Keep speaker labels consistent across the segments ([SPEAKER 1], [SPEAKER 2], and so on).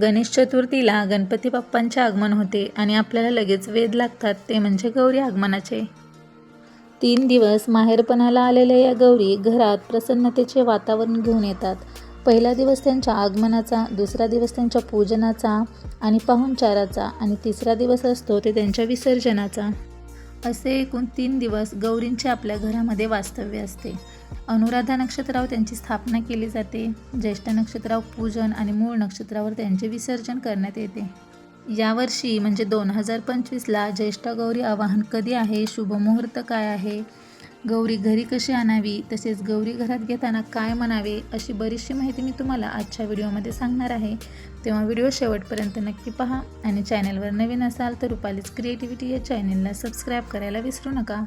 [SPEAKER 1] गणेश चतुर्थीला गणपती बाप्पांचे आगमन होते आणि आपल्याला लगेच वेध लागतात ते म्हणजे गौरी आगमनाचे. तीन दिवस माहेरपणाला आलेल्या या गौरी घरात प्रसन्नतेचे वातावरण घेऊन येतात. पहिला दिवस त्यांच्या आगमनाचा दुसरा दिवस त्यांच्या पूजनाचा आणि पाहुणचाराचा आणि तिसरा दिवस असतो ते त्यांच्या विसर्जनाचा. असे एकूण तीन दिवस गौरींचे आपल्या घरामध्ये वास्तव्य असते. अनुराधा नक्षत्रावर त्यांची स्थापना केली जाते. ज्येष्ठ नक्षत्रावर पूजन आणि मूळ नक्षत्रावर त्यांचे विसर्जन करण्यात येते. यावर्षी म्हणजे दोन हजार पंचवीसला ज्येष्ठ गौरी आवाहन कधी आहे? शुभमुहूर्त काय आहे? गौरी घरी कशी आणावी? तसेच गौरी घरात घेताना काय म्हणावे? अशी बरीचशी माहिती मी तुम्हाला आजच्या व्हिडिओमध्ये सांगणार आहे. तेव्हा व्हिडिओ शेवटपर्यंत नक्की पहा आणि चॅनलवर नवीन असाल तर रुपालीच क्रिएटिव्हिटी या चॅनेलला सबस्क्राईब करायला विसरू नका.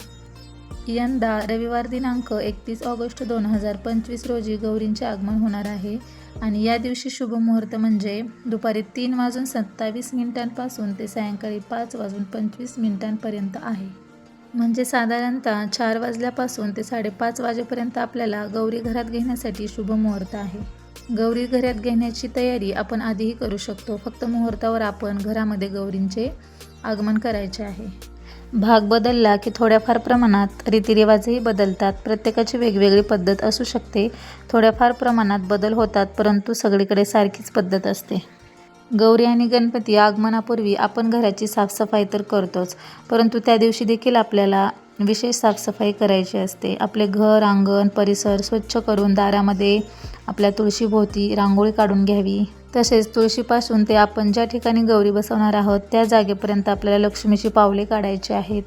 [SPEAKER 1] यंदा रविवार दिनांक एकतीस ऑगस्ट दोन हजार पंचवीस रोजी गौरींचे आगमन होणार आहे. आणि या दिवशी शुभ मुहूर्त म्हणजे दुपारी तीन वाजून सत्तावीस मिनिटांपासून ते सायंकाळी पाच वाजून पंचवीस मिनिटांपर्यंत आहे. म्हणजे साधारणतः चार वाजल्यापासून ते साडेपाच वाजेपर्यंत आपल्याला गौरी घरात घेण्यासाठी शुभ मुहूर्त आहे. गौरी घरात घेण्याची तयारी आपण आधीही करू शकतो. फक्त मुहूर्तावर आपण घरामध्ये गौरींचे आगमन करायचे आहे. भाग बदलला की थोड्याफार प्रमाणात रीतिरिवाजही बदलतात. प्रत्येकाची वेगवेगळी पद्धत असू शकते. थोड्याफार प्रमाणात बदल होतात परंतु सगळीकडे सारखीच पद्धत असते. गौरी आणि गणपती आगमनापूर्वी आपण घराची साफसफाई तर करतोच परंतु त्या दिवशी देखील आपल्याला विशेष साफसफाई करायची असते. आपले घर अंगण परिसर स्वच्छ करून दारामध्ये आपल्या तुळशीभोवती रांगोळी काढून घ्यावी. तसेच तुळशीपासून ते आपण ज्या ठिकाणी गौरी बसवणार आहोत त्या जागेपर्यंत आपल्याला लक्ष्मीची पावले काढायची आहेत.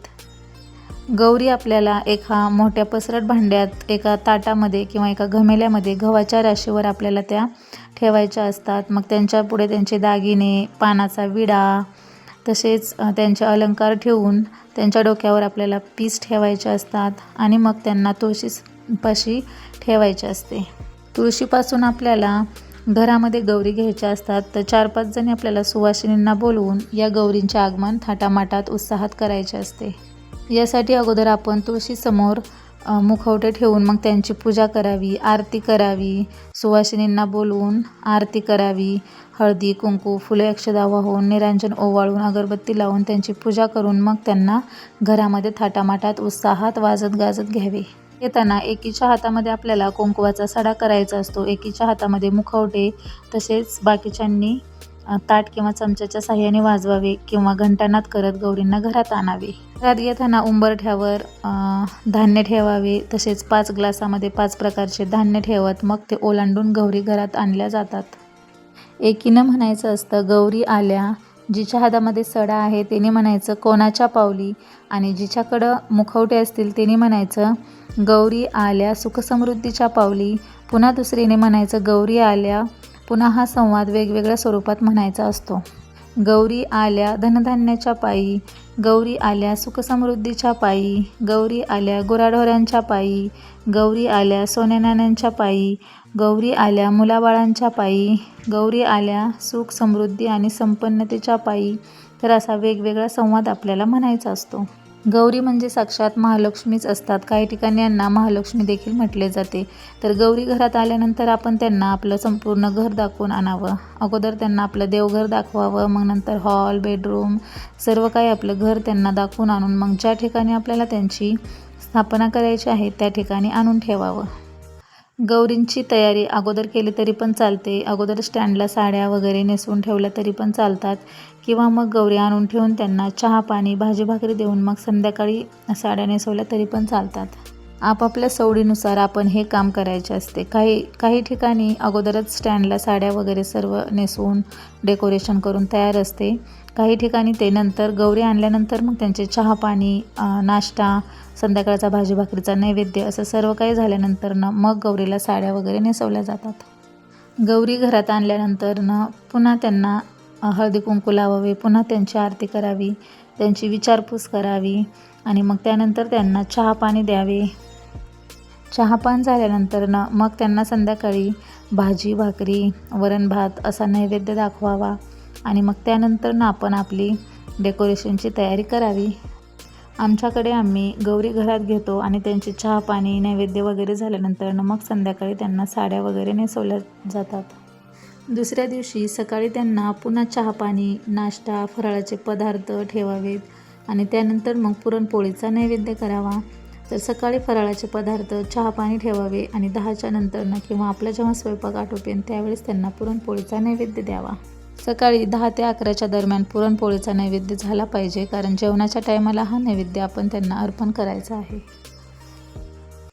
[SPEAKER 1] गौरी आपल्याला एका मोठ्या पसरट भांड्यात एका ताटामध्ये किंवा एका घमेल्यामध्ये गव्हाच्या राशीवर आपल्याला त्या ठेवायच्या असतात. मग त्यांच्या पुढे त्यांचे दागिने पानाचा विडा तसेच त्यांचे अलंकार ठेवून त्यांच्या डोक्यावर आपल्याला पीस ठेवायचे असतात आणि मग त्यांना तुळशीपाशी ठेवायचे असते. तुळशीपासून आपल्याला घरामध्ये गौरी घ्यायच्या असतात तर चार पाच जणी आपल्याला सुवासिनींना बोलवून या गौरींचे आगमन थाटामाटात उत्साहात करायचे असते. यासाठी अगोदर आपण तुळशीसमोर मुखवटे ठेवून मग त्यांची पूजा करावी आरती करावी सुवासिनींना बोलवून आरती करावी हळदी कुंकू फुले अक्षदा वाहून निरांजन ओवाळून अगरबत्ती लावून त्यांची पूजा करून मग त्यांना घरामध्ये थाटामाटात उत्साहात वाजत गाजत घ्यावे. येताना एकीच्या हातामध्ये आपल्याला कुंकवाचा सडा करायचा असतो. एकीच्या हातामध्ये मुखवटे तसेच बाकीच्यांनी ताट किंवा चमच्याच्या साह्याने वाजवावे किंवा घंटानाद करत गौरींना घरात आणावे. घरात येताना उंबरठ्यावर धान्य ठेवावे. तसेच पाच ग्लासामध्ये पाच प्रकारचे धान्य ठेवत मग ते ओलांडून गौरी घरात आणल्या जातात. एकीनं म्हणायचं असतं गौरी आल्या जिच्या हातामध्ये सडा आहे त्याने म्हणायचं कोणाच्या पावली आणि जिच्याकडं मुखवटे असतील त्याने म्हणायचं गौरी आल्या सुखसमृद्धीच्या पावली. पुन्हा दुसरीने म्हणायचं गौरी आल्या पुन्हा हा संवाद वेगवेगळ्या स्वरूपात म्हणायचा असतो. गौरी आल्या धनधान्याच्या पायी. गौरी आल्या सुखसमृद्धीच्या पायी. गौरी आल्या गुराढोऱ्यांच्या पायी. गौरी आल्या सोन्यानाण्यांच्या पायी. गौरी आल्या मुलाबाळांच्या पायी. गौरी आल्या सुख समृद्धी आणि संपन्नतेच्या पायी. तर असा वेगवेगळा संवाद आपल्याला म्हणायचा असतो. गौरी म्हणजे साक्षात महालक्ष्मीच असतात. काही ठिकाणी यांना महालक्ष्मी देखील म्हटले जाते. तर गौरी घरात आल्यानंतर आपण त्यांना आपलं संपूर्ण घर दाखवून आणावं. अगोदर त्यांना आपलं देवघर दाखवावं मग नंतर हॉल बेडरूम सर्व काही आपलं घर त्यांना दाखवून आणून मग ज्या ठिकाणी आपल्याला त्यांची स्थापना करायची आहे त्या ठिकाणी आणून ठेवावं. गौरींची तयारी अगोदर केली तरी पण चालते. अगोदर स्टँडला साड्या वगैरे नेसवून ठेवल्या तरी पण चालतात. किंवा मग गौरी आणून ठेवून त्यांना चहा पाणी भाजी भाकरी देऊन मग संध्याकाळी साड्या नेसवल्या तरी पण चालतात. आपापल्या सवडीनुसार आपण हे काम करायचे असते. काही काही ठिकाणी अगोदरच स्टँडला साड्या वगैरे सर्व नेसवून डेकोरेशन करून तयार असते. काही ठिकाणी ते नंतर गौरी आणल्यानंतर मग त्यांचे चहा पाणी नाश्ता संध्याकाळचा भाजी भाकरीचा नैवेद्य असं सर्व काही झाल्यानंतर ना मग गौरीला साड्या वगैरे नेसवल्या जातात. गौरी घरात आणल्यानंतर ना पुन्हा त्यांना हळदी कुंकू लावावे पुन्हा त्यांची आरती करावी त्यांची विचारपूस करावी आणि मग त्यानंतर त्यांना चहा पाणी द्यावे. चहापान झाल्यानंतर ना मग त्यांना संध्याकाळी भाजी भाकरी वरण भात असा नैवेद्य दाखवावा. आणि मग त्यानंतर ना आपण आपली डेकोरेशनची तयारी करावी. आमच्याकडे आम्ही गौरी घरात घेतो आणि त्यांचे चहा पाणी नैवेद्य वगैरे झाल्यानंतर मग संध्याकाळी त्यांना साड्या वगैरे नेसवल्या जातात. दुसऱ्या दिवशी सकाळी त्यांना पुन्हा चहापाणी नाश्ता फराळाचे पदार्थ ठेवावेत. आणि त्यानंतर मग पुरणपोळीचा नैवेद्य करावा. तर सकाळी फराळाचे पदार्थ चहा पाणी ठेवावे आणि दहाच्या नंतरनं किंवा आपला जेव्हा स्वयंपाक आटोपेन त्यावेळेस त्यांना पुरणपोळीचा नैवेद्य द्यावा. सकाळी दहा ते अकराच्या दरम्यान पुरणपोळीचा नैवेद्य झाला पाहिजे कारण जेवणाच्या टायमाला हा नैवेद्य आपण त्यांना अर्पण करायचा आहे.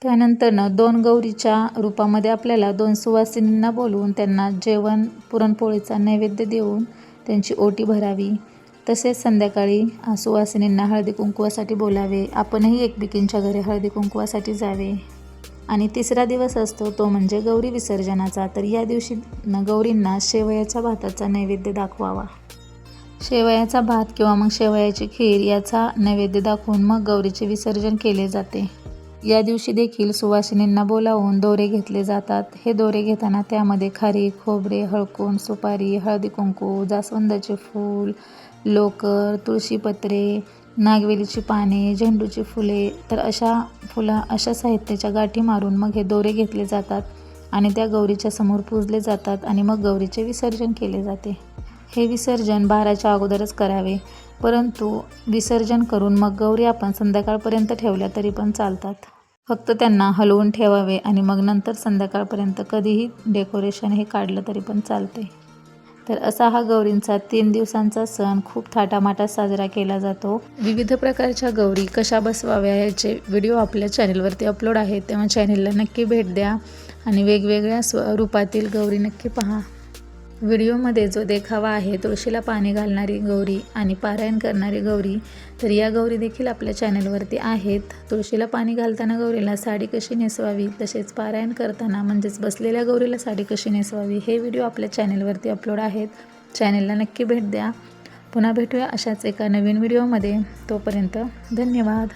[SPEAKER 1] त्यानंतरनं दोन गौरीच्या रूपामध्ये आपल्याला दोन सुवासिनींना बोलवून त्यांना जेवण पुरणपोळीचा नैवेद्य देऊन त्यांची ओटी भरावी. तसेच संध्याकाळी सुवासिनींना हळदी कुंकुवासाठी बोलावे. आपणही एकमेकींच्या घरी हळदी कुंकुवासाठी जावे. आणि तिसरा दिवस असतो तो म्हणजे गौरी विसर्जनाचा. तर या दिवशी न गौरींना शेवयाच्या भाताचा नैवेद्य दाखवावा. शेवयाचा भात किंवा मग शेवयाची खीर याचा नैवेद्य दाखवून मग गौरीचे विसर्जन केले जाते. या दिवशी देखील सुवासिनींना बोलावून दोरे घेतले जातात. हे दोरे घेताना त्यामध्ये खारी खोबरे हळकून सुपारी हळदी कुंकू जास्वंदाचे फूल लोकर तुळशीपत्रे नागवेलीची पाने झेंडूची फुले तर अशा फुला अशा साहित्याच्या गाठी मारून मग हे दोरे घेतले जातात आणि त्या गौरीच्या समोर पूजले जातात आणि मग गौरीचे विसर्जन केले जाते. हे विसर्जन बाराच्या अगोदरच करावे. परंतु विसर्जन करून मग गौरी आपण संध्याकाळपर्यंत ठेवल्या तरी पण चालतात. फक्त त्यांना हलवून ठेवावे आणि मग नंतर संध्याकाळपर्यंत कधीही डेकोरेशन हे काढलं तरी पण चालते. तर असा हा गौरींचा तीन दिवसांचा सण खूप थाटामाटात साजरा केला जातो. विविध प्रकारच्या गौरी कशा बसवाव्या याचे व्हिडिओ आपल्या चॅनलवरती अपलोड आहेत तेव्हा चॅनलला नक्की भेट द्या आणि वेगवेगळ्या स्वरूपातील गौरी नक्की पहा. व्हिडिओमध्ये जो देखावा आहे तुळशीला पाणी घालणारी गौरी आणि पारायण करणारी गौरी तर या गौरी देखील आपल्या चॅनलवरती आहेत. तुळशीला पाणी घालताना गौरीला साडी कशी नेसवावी तसेच पारायण करताना म्हणजेच बसलेल्या गौरीला साडी कशी नेसवावी हे व्हिडिओ आपल्या चॅनलवरती अपलोड आहेत. चॅनलला नक्की भेट द्या. पुन्हा भेटूया अशाच एका नवीन व्हिडिओमध्ये. तोपर्यंत धन्यवाद.